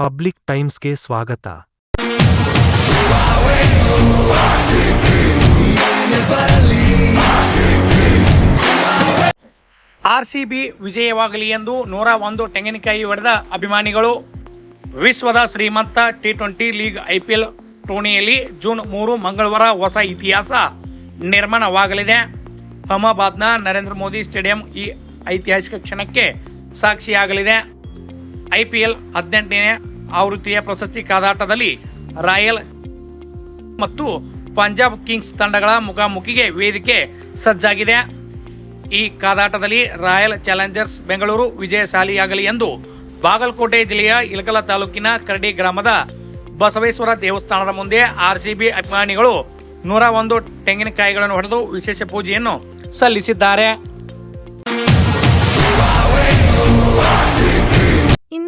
Public ಟೈಮ್ಸ್ಗೆ ಸ್ವಾಗತ. RCB ವಿಜಯವಾಗಲಿ ಎಂದು ನೂರ ಒಂದು ತೆಂಗಿನಕಾಯಿ ಹೊಡೆದ ಅಭಿಮಾನಿಗಳು, ವಿಶ್ವದ ಶ್ರೀಮಂತ ಟಿ ಟ್ವೆಂಟಿ ಲೀಗ್ ಐಪಿಎಲ್ ಟೂರ್ನಿಯಲ್ಲಿ ಜೂನ್ ಮೂರು ಮಂಗಳವಾರ ಹೊಸ ಇತಿಹಾಸ ನಿರ್ಮಾಣವಾಗಲಿದೆ. ಅಹಮದಾಬಾದ್ನ ನರೇಂದ್ರ ಮೋದಿ ಸ್ಟೇಡಿಯಂ ಈ ಐತಿಹಾಸಿಕ ಕ್ಷಣಕ್ಕೆ ಸಾಕ್ಷಿಯಾಗಲಿದೆ. ಐಪಿಎಲ್ ಹದಿನೆಂಟನೇ ಆವೃತ್ತಿಯ ಪ್ರಶಸ್ತಿ ಕಾದಾಟದಲ್ಲಿ ರಾಯಲ್ ಮತ್ತು ಪಂಜಾಬ್ ಕಿಂಗ್ಸ್ ತಂಡಗಳ ಮುಖಾಮುಖಿಗೆ ವೇದಿಕೆ ಸಜ್ಜಾಗಿದೆ. ಈ ಕಾದಾಟದಲ್ಲಿ ರಾಯಲ್ ಚಾಲೆಂಜರ್ಸ್ ಬೆಂಗಳೂರು ವಿಜಯಶಾಲಿಯಾಗಲಿ ಎಂದು ಬಾಗಲಕೋಟೆ ಜಿಲ್ಲೆಯ ಇಲಕಲ ತಾಲೂಕಿನ ಕರಡಿ ಗ್ರಾಮದ ಬಸವೇಶ್ವರ ದೇವಸ್ಥಾನದ ಮುಂದೆ ಆರ್ಸಿಬಿ ಅಭಿಮಾನಿಗಳು ನೂರ ಒಂದು ತೆಂಗಿನಕಾಯಿಗಳನ್ನು ಹೊಡೆದು ವಿಶೇಷ ಪೂಜೆಯನ್ನು ಸಲ್ಲಿಸಿದ್ದಾರೆ.